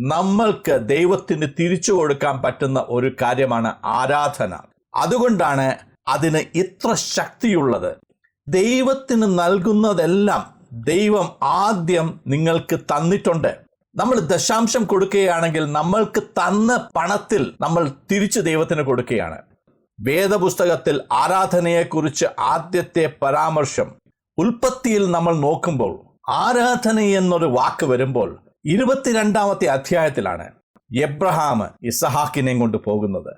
നമ്മൾക്ക് ദൈവത്തിന് തിരിച്ചു കൊടുക്കാൻ പറ്റുന്ന ഒരു കാര്യമാണ് ആരാധന. അതുകൊണ്ടാണ് അതിന് ഇത്ര ശക്തിയുള്ളത്. ദൈവത്തിന് നൽകുന്നതെല്ലാം ദൈവം ആദ്യം നിങ്ങൾക്ക് തന്നിട്ടുണ്ട്. നമ്മൾ ദശാംശം കൊടുക്കുകയാണെങ്കിൽ നമ്മൾക്ക് തന്ന പണത്തിൽ നമ്മൾ തിരിച്ചു ദൈവത്തിന് കൊടുക്കുകയാണ്. വേദപുസ്തകത്തിൽ ആരാധനയെക്കുറിച്ച് ആദ്യത്തെ പരാമർശം ഉൽപ്പത്തിയിൽ നമ്മൾ നോക്കുമ്പോൾ ആരാധന എന്നൊരു വാക്ക് വരുമ്പോൾ ഇരുപത്തിരണ്ടാമത്തെ അധ്യായത്തിലാണ് എബ്രഹാം ഇസഹാക്കിനെയും കൊണ്ട് പോകുന്നത്.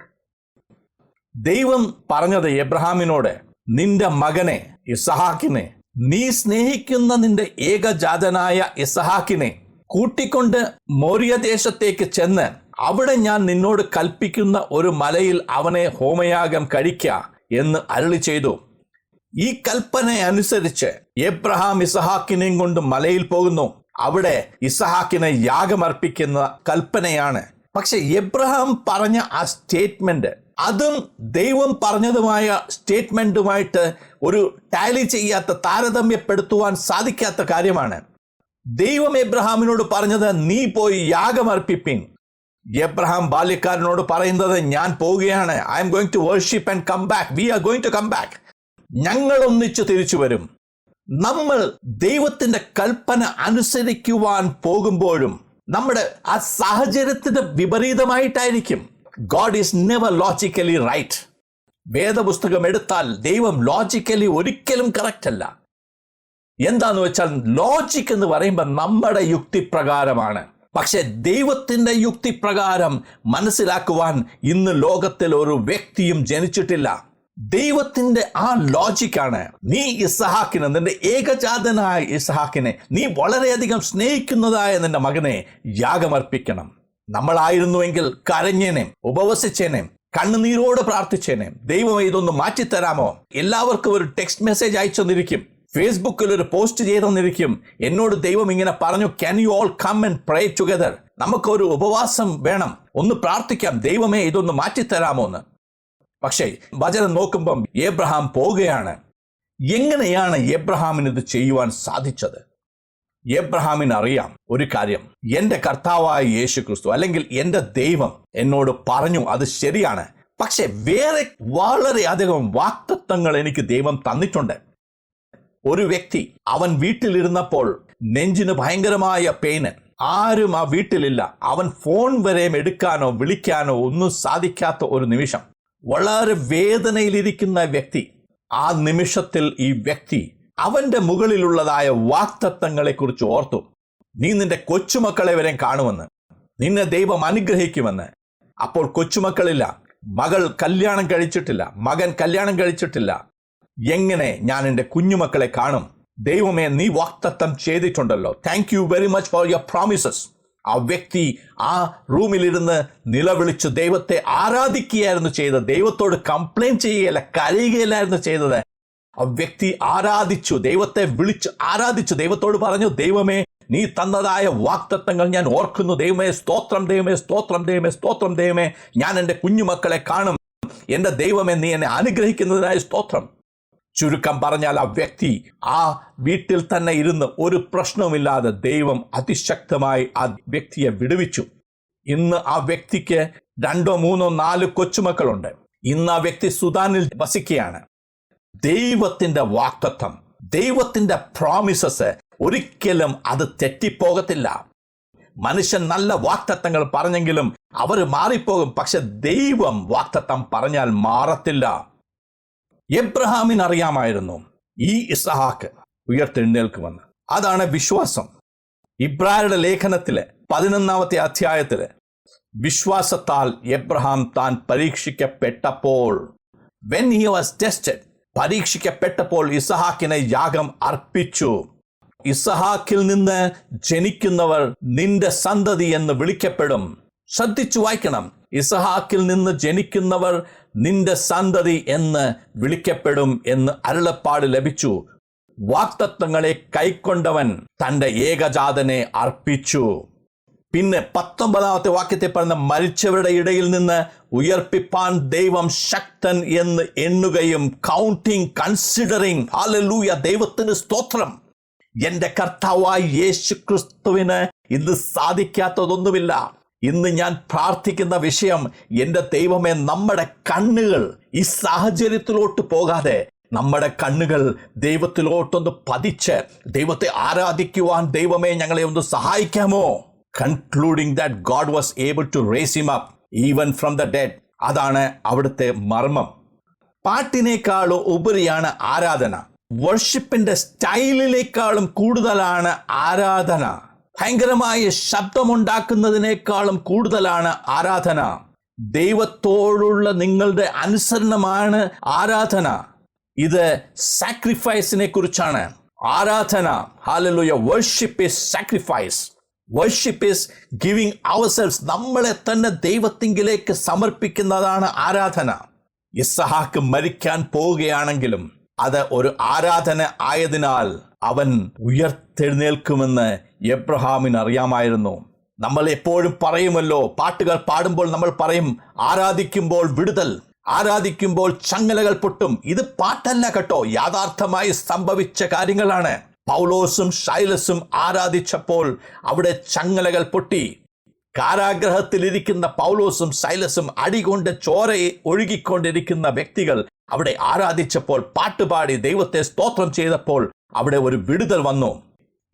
ദൈവം പറഞ്ഞത് എബ്രഹാമിനോട് നിന്റെ മകനെ ഇസഹാക്കിനെ നീ സ്നേഹിക്കുന്ന നിന്റെ ഏകജാതനായ ഇസഹാക്കിനെ കൂട്ടിക്കൊണ്ട് മോര്യദേശത്തേക്ക് ചെന്ന് അവിടെ ഞാൻ നിന്നോട് കൽപ്പിക്കുന്ന ഒരു മലയിൽ അവനെ ഹോമയാഗം കഴിക്ക എന്ന് അരളി ചെയ്തു. ഈ കൽപ്പന അനുസരിച്ച് എബ്രഹാം ഇസഹാക്കിനെയും കൊണ്ട് മലയിൽ പോകുന്നു. അവിടെ ഇസഹാക്കിനെ യാഗമർപ്പിക്കുന്ന കൽപ്പനയാണ്. പക്ഷെ എബ്രഹാം പറഞ്ഞ ആ സ്റ്റേറ്റ്മെന്റ് അതും ദൈവം പറഞ്ഞതുമായ സ്റ്റേറ്റ്മെന്റുമായിട്ട് ഒരു ടാലി ചെയ്യാത്ത താരതമ്യപ്പെടുത്തുവാൻ സാധിക്കാത്ത കാര്യമാണ്. ദൈവം എബ്രഹാമിനോട് പറഞ്ഞത് നീ പോയി യാഗമർപ്പിപ്പിൻ. എബ്രഹാം ബാല്യക്കാരനോട് പറയുന്നത് ഞാൻ പോവുകയാണ്. I'm going to worship and come back we are going to come back ഞങ്ങൾ ഒന്നിച്ച് തിരിച്ചു വരും. നമ്മൾ ദൈവത്തിന്റെ കൽപ്പന അനുസരിക്കുവാൻ പോകുമ്പോഴും നമ്മുടെ ആ സാഹചര്യത്തിന് വിപരീതമായിട്ടായിരിക്കും. God is never logically right വേദപുസ്തകം എടുത്താൽ ദൈവം ലോജിക്കലി ഒരിക്കലും കറക്റ്റ് അല്ല. എന്താന്ന് വെച്ചാൽ ലോജിക് എന്ന് പറയുമ്പോൾ നമ്മുടെ യുക്തിപ്രകാരമാണ് പക്ഷെ ദൈവത്തിന്റെ യുക്തിപ്രകാരം മനസ്സിലാക്കുവാൻ ഇന്ന് ലോകത്തിൽ ഒരു വ്യക്തിയും ജനിച്ചിട്ടില്ല. ദൈവത്തിന്റെ ആ ലോജിക്കാണ് നീ ഇസഹാക്കിനെ നിന്റെ ഏകജാതനായ ഇസഹാക്കിനെ നീ വളരെയധികം സ്നേഹിക്കുന്നതായ നിന്റെ മകനെ യാഗമർപ്പിക്കണം. നമ്മളായിരുന്നുവെങ്കിൽ കരഞ്ഞേനെ ഉപവസിച്ചേനെ കണ്ണുനീരോട് പ്രാർത്ഥിച്ചേനെ. ദൈവം ഇതൊന്ന് മാറ്റിത്തരാമോ? എല്ലാവർക്കും ഒരു ടെക്സ്റ്റ് മെസ്സേജ് അയച്ചെന്നിരിക്കും ഫേസ്ബുക്കിൽ ഒരു പോസ്റ്റ് ചെയ്തെന്നിരിക്കും എന്നോട് ദൈവം ഇങ്ങനെ പറഞ്ഞു can you all come and pray together നമുക്കൊരു ഉപവാസം വേണം. ഒന്ന് പ്രാർത്ഥിക്കാം. ദൈവമേ ഇതൊന്ന് മാറ്റിത്തരാമോ എന്ന്. പക്ഷേ വചനം നോക്കുമ്പം ഏബ്രഹാം പോവുകയാണ്. എങ്ങനെയാണ് ഏബ്രഹാമിന് ഇത് ചെയ്യുവാൻ സാധിച്ചത്? ഏബ്രഹാമിന് അറിയാം ഒരു കാര്യം. എന്റെ കർത്താവായ യേശു ക്രിസ്തു അല്ലെങ്കിൽ എന്റെ ദൈവം എന്നോട് പറഞ്ഞു അത് ശരിയാണ്. പക്ഷെ വേറെ വളരെയധികം വാക്തത്വങ്ങൾ എനിക്ക് ദൈവം തന്നിട്ടുണ്ട്. ഒരു വ്യക്തി അവൻ വീട്ടിലിരുന്നപ്പോൾ നെഞ്ചിന് ഭയങ്കരമായ പെയിന്. ആരും ആ വീട്ടിലില്ല. അവൻ ഫോൺ വരെയും എടുക്കാനോ വിളിക്കാനോ ഒന്നും സാധിക്കാത്ത ഒരു നിമിഷം. വളരെ വേദനയിലിരിക്കുന്ന വ്യക്തി ആ നിമിഷത്തിൽ ഈ വ്യക്തി അവന്റെ മുകളിലുള്ളതായ വാക്തത്വങ്ങളെ കുറിച്ച് ഓർത്തു. നീ നിന്റെ കൊച്ചുമക്കളെ വരെ കാണുമെന്ന് നിന്നെ ദൈവം അനുഗ്രഹിക്കുമെന്ന്. അപ്പോൾ കൊച്ചുമക്കളില്ല മകൾ കല്യാണം കഴിച്ചിട്ടില്ല മകൻ കല്യാണം കഴിച്ചിട്ടില്ല. എങ്ങനെ ഞാൻ എന്റെ കുഞ്ഞുമക്കളെ കാണും? ദൈവമേ നീ വാക്തത്വം ചെയ്തിട്ടുണ്ടല്ലോ. Thank you very much for your promises ആ വ്യക്തി ആ റൂമിലിരുന്ന് നിലവിളിച്ച് ദൈവത്തെ ആരാധിക്കുകയായിരുന്നു ചെയ്തത്. ദൈവത്തോട് കംപ്ലൈന്റ് ചെയ്യുകയല്ല കരയുകയല്ലായിരുന്നു ചെയ്തത്. ആ വ്യക്തി ആരാധിച്ചു ദൈവത്തെ വിളിച്ചു ആരാധിച്ചു. ദൈവത്തോട് പറഞ്ഞു ദൈവമേ നീ തന്നതായ വാക്തത്വങ്ങൾ ഞാൻ ഓർക്കുന്നു. ദൈവമേ സ്തോത്രം ദൈവമേ സ്തോത്രം ദൈവമേ സ്തോത്രം ദൈവമേ. ഞാൻ എന്റെ കുഞ്ഞുമക്കളെ കാണും. എന്റെ ദൈവമേ നീ എന്നെ അനുഗ്രഹിക്കുന്നതിനായ സ്തോത്രം. ചുരുക്കം പറഞ്ഞാൽ ആ വ്യക്തി ആ വീട്ടിൽ തന്നെ ഇരുന്ന് ഒരു പ്രശ്നവുമില്ലാതെ ദൈവം അതിശക്തമായി ആ വ്യക്തിയെ വിടുവിച്ചു. ഇന്ന് ആ വ്യക്തിക്ക് രണ്ടോ മൂന്നോ നാല് കൊച്ചുമക്കളുണ്ട്. ഇന്ന് ആ വ്യക്തി സുദാനിൽ വസിക്കുകയാണ്. ദൈവത്തിന്റെ വാക്തത്വം ദൈവത്തിന്റെ പ്രോമിസസ് ഒരിക്കലും അത് തെറ്റിപ്പോകത്തില്ല. മനുഷ്യൻ നല്ല വാക്തത്വങ്ങൾ പറഞ്ഞെങ്കിലും അവർ മാറിപ്പോകും. പക്ഷെ ദൈവം വാക്തത്വം പറഞ്ഞാൽ മാറത്തില്ല. എബ്രഹാമിന് അറിയാമായിരുന്നു ഈ ഇസഹാക്ക് ഉയർത്തെഴുന്നേൽക്കുമെന്ന് അതാണ് വിശ്വാസം. ഇബ്രാരുടെ ലേഖനത്തിലെ പതിനൊന്നാമത്തെ അധ്യായത്തിൽ വിശ്വാസത്താൽ എബ്രഹാം താൻ പരീക്ഷിക്കപ്പെട്ടപ്പോൾ വെൻ ഹി വാസ് ടെസ്റ്റഡ് പരീക്ഷിക്കപ്പെട്ടപ്പോൾ ഇസഹാക്കിനെ യാഗം അർപ്പിച്ചു. ഇസഹാക്കിൽ നിന്ന് ജനിക്കുന്നവർ നിന്റെ സന്തതി എന്ന് വിളിക്കപ്പെടും. ശ്രദ്ധിച്ചു വായിക്കണം. ഇസഹാക്കിൽ നിന്ന് ജനിക്കുന്നവർ നിന്റെ സന്തതി എന്ന് വിളിക്കപ്പെടും എന്ന് അരുളപ്പാട് ലഭിച്ചു. വാക്തത്വങ്ങളെ കൈക്കൊണ്ടവൻ തന്റെ ഏകജാതനെ അർപ്പിച്ചു. പിന്നെ പത്തൊമ്പതാമത്തെ വാക്യത്തെ പറഞ്ഞ മരിച്ചവരുടെ ഇടയിൽ നിന്ന് ഉയർപ്പിപ്പാൻ ദൈവം ശക്തൻ എന്ന് എണ്ണുകയും കൗണ്ടിങ് കൺസിഡറിങ് ഹാലലൂയ ദൈവത്തിന് സ്തോത്രം. എന്റെ കർത്താവായി യേശു ക്രിസ്തുവിന് ഇത് സാധിക്കാത്തതൊന്നുമില്ല. ഇന്ന് ഞാൻ പ്രാർത്ഥിക്കുന്ന വിഷയം എന്റെ ദൈവമേ നമ്മുടെ കണ്ണുകൾ ഈ സാഹചര്യത്തിലോട്ട് പോകാതെ നമ്മുടെ കണ്ണുകൾ ദൈവത്തിലോട്ടൊന്ന് പതിച്ച് ദൈവത്തെ ആരാധിക്കുവാൻ ദൈവമേ ഞങ്ങളെ ഒന്ന് സഹായിക്കാമോ? Concluding that God was able to raise him up even from the dead അതാണ് അവിടുത്തെ മർമ്മം. പാട്ടിനേക്കാളും ഉപരിയാണ് ആരാധന. വർഷിപ്പിന്റെ സ്റ്റൈലിനേക്കാളും കൂടുതലാണ് ആരാധന. ഭയങ്കരമായ ശബ്ദമുണ്ടാക്കുന്നതിനേക്കാളും കൂടുതലാണ് ആരാധന. ദൈവത്തോടുള്ള നിങ്ങളുടെ അനുസരണമാണ് ആരാധന. ഇത് സാക്രിഫൈസിനെ കുറിച്ചാണ്. ആരാധന hallelujah worship is sacrifice worship is giving ourselves നമ്മളെ തന്നെ ദൈവത്തിങ്കിലേക്ക് സമർപ്പിക്കുന്നതാണ് ആരാധന. ഇസഹാക്ക് മരിക്കാൻ പോവുകയാണെങ്കിലും അത് ഒരു ആരാധന ആയതിനാൽ അവൻ ഉയർത്തെഴുന്നേൽക്കുമെന്ന് എബ്രഹാമിന് അറിയാമായിരുന്നു. നമ്മൾ എപ്പോഴും പറയുമല്ലോ പാട്ടുകൾ പാടുമ്പോൾ നമ്മൾ പറയും ആരാധിക്കുമ്പോൾ വിടുതൽ ആരാധിക്കുമ്പോൾ ചങ്ങലകൾ പൊട്ടും. ഇത് പാട്ടല്ല കേട്ടോ യാഥാർത്ഥമായി സംഭവിച്ച കാര്യങ്ങളാണ്. പൗലോസും ഷൈലസും ആരാധിച്ചപ്പോൾ അവിടെ ചങ്ങലകൾ പൊട്ടി. കാരാഗ്രഹത്തിലിരിക്കുന്ന പൗലോസും സൈലസും അടികൊണ്ട് ചോരയെ ഒഴുകിക്കൊണ്ടിരിക്കുന്ന വ്യക്തികൾ അവിടെ ആരാധിച്ചപ്പോൾ പാട്ടുപാടി ദൈവത്തെ സ്തോത്രം ചെയ്തപ്പോൾ അവിടെ ഒരു വിടുതൽ വന്നു.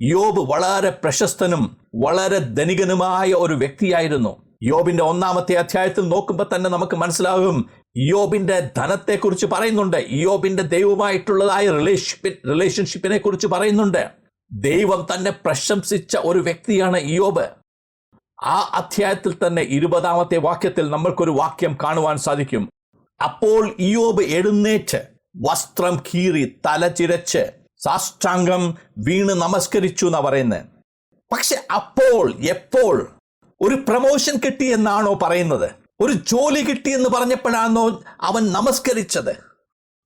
യോബ് വളരെ പ്രശസ്തനും വളരെ ധനികനുമായ ഒരു വ്യക്തിയായിരുന്നു. യോബിന്റെ ഒന്നാമത്തെ അധ്യായത്തിൽ നോക്കുമ്പോൾ തന്നെ നമുക്ക് മനസ്സിലാകും യോബിന്റെ ധനത്തെക്കുറിച്ച് പറയുന്നുണ്ട്. യോബിന്റെ ദൈവമായിട്ടുള്ളതായ റിലേഷൻഷിപ്പ് റിലേഷൻഷിപ്പിനെ കുറിച്ച് പറയുന്നുണ്ട്. ദൈവം തന്നെ പ്രശംസിച്ച ഒരു വ്യക്തിയാണ് യോബ്. ആ അധ്യായത്തിൽ തന്നെ ഇരുപതാമത്തെ വാക്യത്തിൽ നമ്മൾക്കൊരു വാക്യം കാണുവാൻ സാധിക്കും. അപ്പോൾ ഇയോബ് എഴുന്നേറ്റ് വസ്ത്രം കീറി തല ചിരച്ച് സാഷ്ടാംഗം വീണ് നമസ്കരിച്ചു എന്നാ പറയുന്നത് പക്ഷെ അപ്പോൾ എപ്പോൾ? ഒരു പ്രമോഷൻ കിട്ടി എന്നാണോ പറയുന്നത്? ഒരു ജോലി കിട്ടി എന്ന് പറഞ്ഞപ്പോഴാണോ അവൻ നമസ്കരിച്ചത്?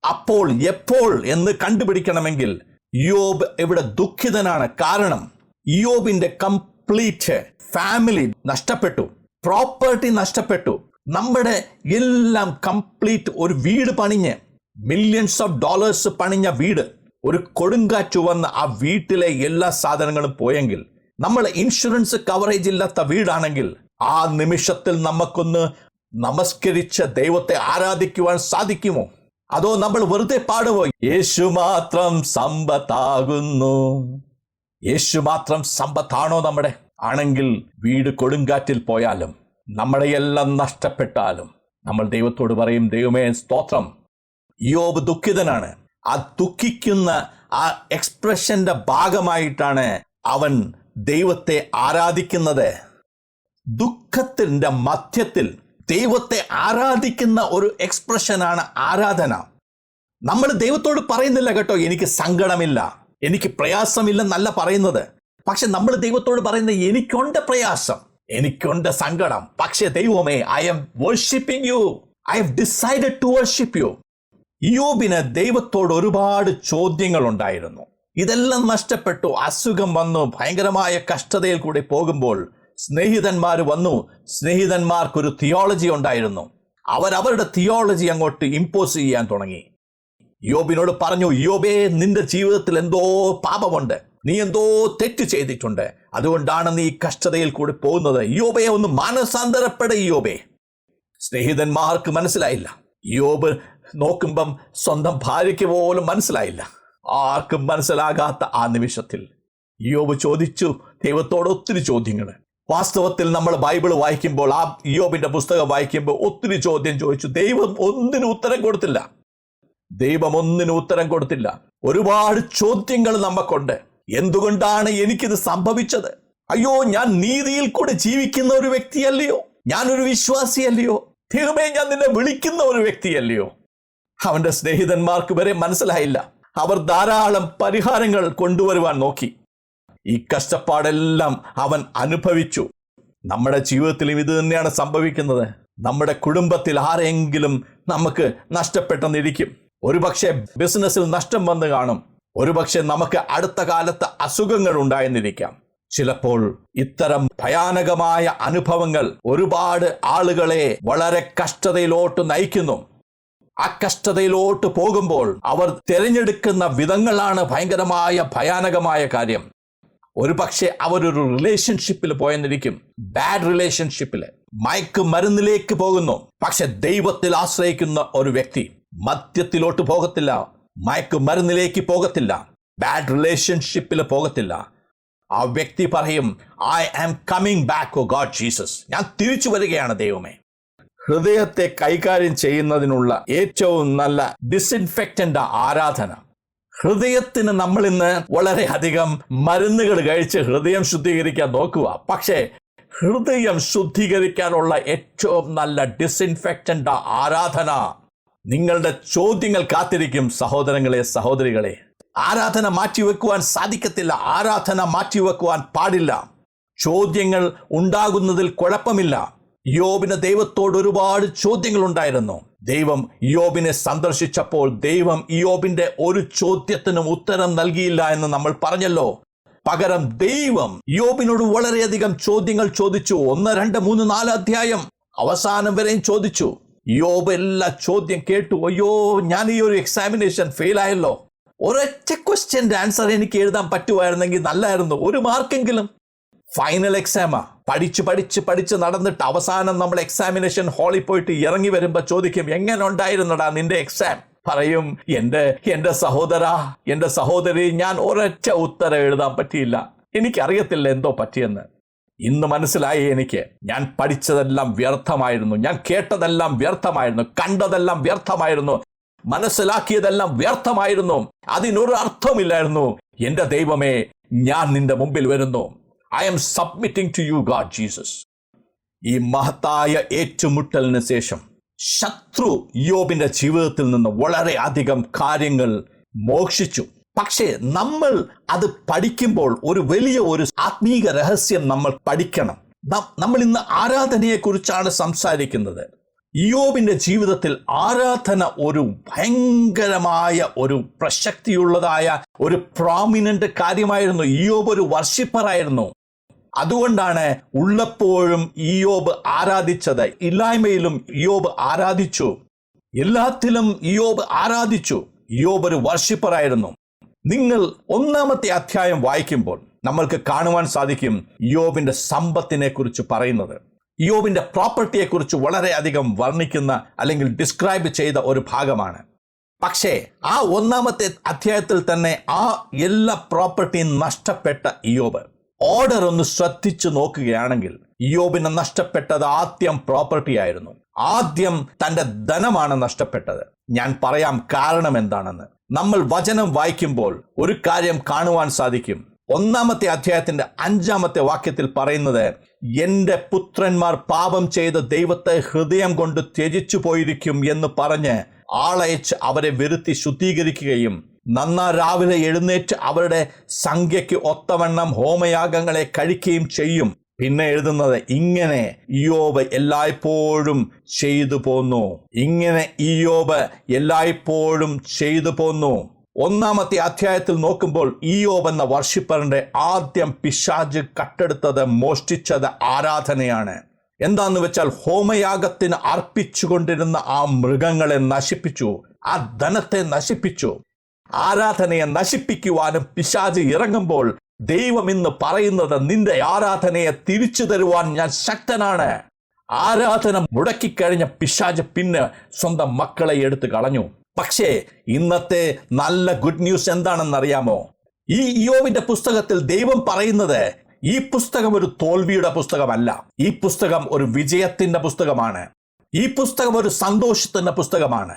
അപ്പോൾ എപ്പോൾ എന്ന് കണ്ടുപിടിക്കണമെങ്കിൽ യോബ് ഇവിടെ ദുഃഖിതനാണ്. കാരണം യോബിന്റെ കംപ്ലീറ്റ് ഫാമിലി നഷ്ടപ്പെട്ടു പ്രോപ്പർട്ടി നഷ്ടപ്പെട്ടു. നമ്മുടെ എല്ലാം കംപ്ലീറ്റ് ഒരു വീട് പണിഞ്ഞ് മില്യൺസ് ഓഫ് ഡോളേഴ്സ് പണിഞ്ഞ വീട് ഒരു കൊടുങ്കാറ്റ് വന്ന് ആ വീട്ടിലെ എല്ലാ സാധനങ്ങളും പോയെങ്കിൽ നമ്മൾ ഇൻഷുറൻസ് കവറേജ് ഇല്ലാത്ത വീടാണെങ്കിൽ ആ നിമിഷത്തിൽ നമുക്കൊന്ന് നമസ്കരിച്ച ദൈവത്തെ ആരാധിക്കുവാൻ സാധിക്കുമോ? അതോ നമ്മൾ വെറുതെ പാടുമോ യേശു മാത്രം സമ്പത്താകുന്നു. യേശു മാത്രം സമ്പത്താണോ നമ്മുടെ? ആണെങ്കിൽ വീട് കൊടുങ്കാറ്റിൽ പോയാലും നമ്മുടെ എല്ലാം നഷ്ടപ്പെട്ടാലും നമ്മൾ ദൈവത്തോട് പറയും ദൈവമേ സ്തോത്രം. യോബ് ദുഃഖിതനാണ്. ആ ദുഃഖിക്കുന്ന ആ എക്സ്പ്രഷന്റെ ഭാഗമായിട്ടാണ് അവൻ ദൈവത്തെ ആരാധിക്കുന്നത്. ദുഃഖത്തിന്റെ മധ്യത്തിൽ ദൈവത്തെ ആരാധിക്കുന്ന ഒരു എക്സ്പ്രഷനാണ് ആരാധന. നമ്മൾ ദൈവത്തോട് പറയുന്നില്ല കേട്ടോ എനിക്ക് സങ്കടമില്ല എനിക്ക് പ്രയാസമില്ലെന്നല്ല പറയുന്നത്. പക്ഷെ നമ്മൾ ദൈവത്തോട് പറയുന്നത് എനിക്കുണ്ട് പ്രയാസം. എനിക്കുണ്ട് സങ്കടം. പക്ഷെ ദൈവമേ I'm worshipping you I have decided to worship you യോബിന് ദൈവത്തോട് ഒരുപാട് ചോദ്യങ്ങൾ ഉണ്ടായിരുന്നു ഇതെല്ലാം നഷ്ടപ്പെട്ടു. അസുഖം വന്നു. ഭയങ്കരമായ കഷ്ടതയിൽ കൂടി പോകുമ്പോൾ സ്നേഹിതന്മാർ വന്നു. സ്നേഹിതന്മാർക്കൊരു തിയോളജി ഉണ്ടായിരുന്നു. അവരവരുടെ തിയോളജി അങ്ങോട്ട് ഇമ്പോസ് ചെയ്യാൻ തുടങ്ങി. യോബിനോട് പറഞ്ഞു യോബേ നിന്റെ ജീവിതത്തിൽ എന്തോ പാപമുണ്ട്. നീ എന്തോ തെറ്റ് ചെയ്തിട്ടുണ്ട്. അതുകൊണ്ടാണ് നീ കഷ്ടതയിൽ കൂടി പോകുന്നത്. യോബയെ ഒന്ന് മാനസാന്തരപ്പെട യോബെ സ്നേഹിതന്മാർക്ക് മനസ്സിലായില്ല. യോബ് നോക്കുമ്പം സ്വന്തം ഭാര്യയ്ക്ക് പോലും മനസ്സിലായില്ല. ആർക്കും മനസ്സിലാകാത്ത ആ നിമിഷത്തിൽ. യോബ് ചോദിച്ചു ദൈവത്തോട് ഒത്തിരി ചോദ്യങ്ങൾ. വാസ്തവത്തിൽ നമ്മൾ ബൈബിൾ വായിക്കുമ്പോൾ ആ യോബിന്റെ പുസ്തകം വായിക്കുമ്പോൾ ഒത്തിരി ചോദ്യം ചോദിച്ചു. ദൈവം ഒന്നിനും ഉത്തരം കൊടുത്തില്ല. ദൈവം ഒന്നിനും ഉത്തരം കൊടുത്തില്ല. ഒരുപാട് ചോദ്യങ്ങൾ നമുക്കുണ്ട് എന്തുകൊണ്ടാണ് എനിക്കിത് സംഭവിച്ചത്? അയ്യോ ഞാൻ നീതിയിൽ കൂടെ ജീവിക്കുന്ന ഒരു വ്യക്തിയല്ലയോ? ഞാനൊരു വിശ്വാസിയല്ലയോ? ദൈവമേ ഞാൻ നിന്നെ വിളിക്കുന്ന ഒരു വ്യക്തിയല്ലയോ? അവന്റെ സ്നേഹിതന്മാർക്ക് വരെ മനസ്സിലായില്ല. അവർ ധാരാളം പരിഹാരങ്ങൾ കൊണ്ടുവരുവാൻ നോക്കി. ഈ കഷ്ടപ്പാടെല്ലാം അവൻ അനുഭവിച്ചു. നമ്മുടെ ജീവിതത്തിലും ഇത് തന്നെയാണ് സംഭവിക്കുന്നത്. നമ്മുടെ കുടുംബത്തിൽ ആരെങ്കിലും നമുക്ക് നഷ്ടപ്പെട്ടെന്നിരിക്കും. ഒരുപക്ഷെ ബിസിനസ്സിൽ നഷ്ടം വന്നു കാണും. ഒരുപക്ഷെ നമുക്ക് അടുത്ത കാലത്ത് അസുഖങ്ങൾ ഉണ്ടായെന്നിരിക്കാം. ചിലപ്പോൾ ഇത്തരം ഭയാനകമായ അനുഭവങ്ങൾ ഒരുപാട് ആളുകളെ വളരെ കഷ്ടതയിലോട്ട് നയിക്കുന്നു. ആ കഷ്ടതയിലോട്ട് പോകുമ്പോൾ അവർ തിരഞ്ഞെടുക്കുന്ന വിധങ്ങളാണ് ഭയങ്കരമായ ഭയാനകമായ കാര്യം. ഒരു പക്ഷേ അവരൊരു റിലേഷൻഷിപ്പിൽ പോയെന്നിരിക്കും. ബാഡ് റിലേഷൻഷിപ്പിൽ മയക്ക് മരുന്നിലേക്ക് പോകുന്നു. പക്ഷെ ദൈവത്തിൽ ആശ്രയിക്കുന്ന ഒരു വ്യക്തി മദ്യത്തിലോട്ട് പോകത്തില്ല. മയക്ക് മരുന്നിലേക്ക് പോകത്തില്ല. ബാഡ് റിലേഷൻഷിപ്പിൽ പോകത്തില്ല. ആ വ്യക്തി പറയും I am coming back oh God Jesus ഞാൻ തിരിച്ചു വരികയാണ് ദൈവമേ. ഹൃദയത്തെ കൈകാര്യം ചെയ്യുന്നതിനുള്ള ഏറ്റവും നല്ല ഡിസിൻഫെക്റ്റന്റ് ആരാധന. ഹൃദയത്തിന് നമ്മൾ ഇന്ന് വളരെയധികം മരുന്നുകൾ കഴിച്ച് ഹൃദയം ശുദ്ധീകരിക്കാൻ നോക്കുക. പക്ഷേ ഹൃദയം ശുദ്ധീകരിക്കാനുള്ള ഏറ്റവും നല്ല ഡിസിൻഫെക്റ്റന്റ് ആരാധന നിങ്ങളുടെ ചോദ്യങ്ങൾ കാത്തിരിക്കും സഹോദരങ്ങളെ സഹോദരികളെ. ആരാധന മാറ്റിവെക്കുവാൻ സാധിക്കത്തില്ല ആരാധന മാറ്റിവെക്കുവാൻ പാടില്ല. ചോദ്യങ്ങൾ ഉണ്ടാകുന്നതിൽ കുഴപ്പമില്ല. യോബിന് ദൈവത്തോട് ഒരുപാട് ചോദ്യങ്ങൾ ഉണ്ടായിരുന്നു ദൈവം യോബിനെ സന്ദർശിച്ചപ്പോൾ ദൈവം യോബിന്റെ ഒരു ചോദ്യത്തിനും ഉത്തരം നൽകിയില്ല എന്ന് നമ്മൾ പറഞ്ഞല്ലോ. പകരം ദൈവം യോബിനോട് വളരെയധികം ചോദ്യങ്ങൾ ചോദിച്ചു. ഒന്ന് രണ്ട് മൂന്ന് നാല് അധ്യായം അവസാനം വരെയും ചോദിച്ചു. യോബ് എല്ലാ ചോദ്യം കേട്ടു. അയ്യോ ഞാൻ ഈ ഒരു എക്സാമിനേഷൻ ഫെയിൽ ആയല്ലോ. ഒരൊറ്റ ക്വസ്റ്റ്യന്റെ ആൻസർ എനിക്ക് എഴുതാൻ പറ്റുമായിരുന്നെങ്കിൽ നല്ലായിരുന്നു. ഒരു മാർക്കെങ്കിലും. ഫൈനൽ എക്സാമാ പഠിച്ച് പഠിച്ച് പഠിച്ച് നടന്നിട്ട് അവസാനം നമ്മൾ എക്സാമിനേഷൻ ഹാളിൽ പോയിട്ട് ഇറങ്ങി വരുമ്പോൾ ചോദിക്കും എങ്ങനെ ഉണ്ടായിരുന്നടാ നിന്റെ എക്സാം പറയും എന്റെ എന്റെ സഹോദര എന്റെ സഹോദരി ഞാൻ ഒരൊറ്റ ഉത്തരം എഴുതാൻ പറ്റിയില്ല. എനിക്കറിയത്തില്ല എന്തോ പറ്റിയെന്ന്. ഇന്ന് മനസ്സിലായി എനിക്ക്. ഞാൻ പഠിച്ചതെല്ലാം വ്യർത്ഥമായിരുന്നു. ഞാൻ കേട്ടതെല്ലാം വ്യർത്ഥമായിരുന്നു. കണ്ടതെല്ലാം വ്യർത്ഥമായിരുന്നു. മനസ്സിലാക്കിയതെല്ലാം വ്യർത്ഥമായിരുന്നു. അതിനൊരു അർത്ഥമില്ലായിരുന്നു. എന്റെ ദൈവമേ ഞാൻ നിന്റെ മുമ്പിൽ വരുന്നു. I'm submitting to you God Jesus ഈ മഹത്തായ ഏറ്റുമുട്ടലിന് ശേഷം ശത്രു യോബിന്റെ ജീവിതത്തിൽ നിന്ന് വളരെ അധികം കാര്യങ്ങൾ മോഷിച്ചു പക്ഷേ നമ്മൾ അത് പഠിക്കുമ്പോൾ ഒരു വലിയ ഒരു ആത്മീക രഹസ്യം നമ്മൾ പഠിക്കണം. നമ്മൾ ഇന്ന് ആരാധനയെക്കുറിച്ചാണ് സംസാരിക്കുന്നത്. യോബിന്റെ ജീവിതത്തിൽ ആരാധന ഒരു ഭയങ്കരമായ ഒരു പ്രശക്തിയുള്ളതായ ഒരു പ്രോമിനന്റ് കാര്യമായിരുന്നു. യോബ് ഒരു വർഷിപ്പറായിരുന്നു അതുകൊണ്ടാണ് ഉള്ളപ്പോഴും ഇയോബ് ആരാധിച്ചത്. ഇല്ലായ്മയിലും ഇയോബ് ആരാധിച്ചു. എല്ലാത്തിലും ഇയോബ് ആരാധിച്ചു. ഇയോബ് ഒരു വർഷിപ്പറായിരുന്നു നിങ്ങൾ ഒന്നാമത്തെ അധ്യായം വായിക്കുമ്പോൾ നമ്മൾക്ക് കാണുവാൻ സാധിക്കും യോബിന്റെ സമ്പത്തിനെ കുറിച്ച് പറയുന്നത്. യോബിന്റെ പ്രോപ്പർട്ടിയെക്കുറിച്ച് വളരെയധികം വർണിക്കുന്ന അല്ലെങ്കിൽ ഡിസ്ക്രൈബ് ചെയ്ത ഒരു ഭാഗമാണ്. പക്ഷേ ആ ഒന്നാമത്തെ അധ്യായത്തിൽ തന്നെ ആ എല്ലാ പ്രോപ്പർട്ടിയും നഷ്ടപ്പെട്ട യോബ്. ഓർഡർ ഒന്ന് ശ്രദ്ധിച്ചു നോക്കുകയാണെങ്കിൽ യോബിന് നഷ്ടപ്പെട്ടത് ആദ്യം പ്രോപ്പർട്ടി ആയിരുന്നു. ആദ്യം തന്റെ ധനമാണ് നഷ്ടപ്പെട്ടത്. ഞാൻ പറയാം കാരണം എന്താണെന്ന്. നമ്മൾ വചനം വായിക്കുമ്പോൾ ഒരു കാര്യം കാണുവാൻ സാധിക്കും. ഒന്നാമത്തെ അധ്യായത്തിന്റെ അഞ്ചാമത്തെ വാക്യത്തിൽ പറയുന്നത് എന്റെ പുത്രന്മാർ പാപം ചെയ്ത ദൈവത്തെ ഹൃദയം കൊണ്ട് ത്യജിച്ചു പോയിരിക്കും എന്ന് പറഞ്ഞ് ആളയച്ച് അവരെ വരുത്തി ശുദ്ധീകരിക്കുകയും നന്നാ രാവിലെ എഴുന്നേറ്റ് അവരുടെ സംഖ്യയ്ക്ക് ഒത്തവണ്ണം ഹോമയാഗങ്ങളെ കഴിക്കുകയും ചെയ്യും. പിന്നെ എഴുതുന്നത് ഇങ്ങനെ ഇയോബ് എല്ലായ്പ്പോഴും ചെയ്തു പോന്നു. ഇങ്ങനെ ഇയോബ് എല്ലായ്പ്പോഴും ചെയ്തു പോന്നു. ഒന്നാമത്തെ അധ്യായത്തിൽ നോക്കുമ്പോൾ ഇയോബ് എന്ന വർഷിപ്പറിന്റെ ആദ്യം പിശാജ് കട്ടെടുത്തത് മോഷ്ടിച്ചത് ആരാധനയാണ്. എന്താന്ന് വെച്ചാൽ ഹോമയാഗത്തിന് അർപ്പിച്ചുകൊണ്ടിരുന്ന ആ മൃഗങ്ങളെ നശിപ്പിച്ചു. ആ ധനത്തെ നശിപ്പിച്ചു. ആരാധനയെ നശിപ്പിക്കുവാനും പിശാജ് ഇറങ്ങുമ്പോൾ ദൈവം പറയുന്നത് നിന്റെ ആരാധനയെ തിരിച്ചു തരുവാൻ ഞാൻ ശക്തനാണ്. ആരാധന മുടക്കിക്കഴിഞ്ഞ പിശാജ് പിന്നെ സ്വന്തം മക്കളെ എടുത്തു കളഞ്ഞു. പക്ഷേ ഇന്നത്തെ നല്ല ഗുഡ് ന്യൂസ് എന്താണെന്നറിയാമോ? ഈ ഇയോവിന്റെ പുസ്തകത്തിൽ ദൈവം പറയുന്നത് ഈ പുസ്തകം ഒരു തോൽവിയുടെ പുസ്തകമല്ല. ഈ പുസ്തകം ഒരു വിജയത്തിന്റെ പുസ്തകമാണ്. ഈ പുസ്തകം ഒരു സന്തോഷത്തിന്റെ പുസ്തകമാണ്.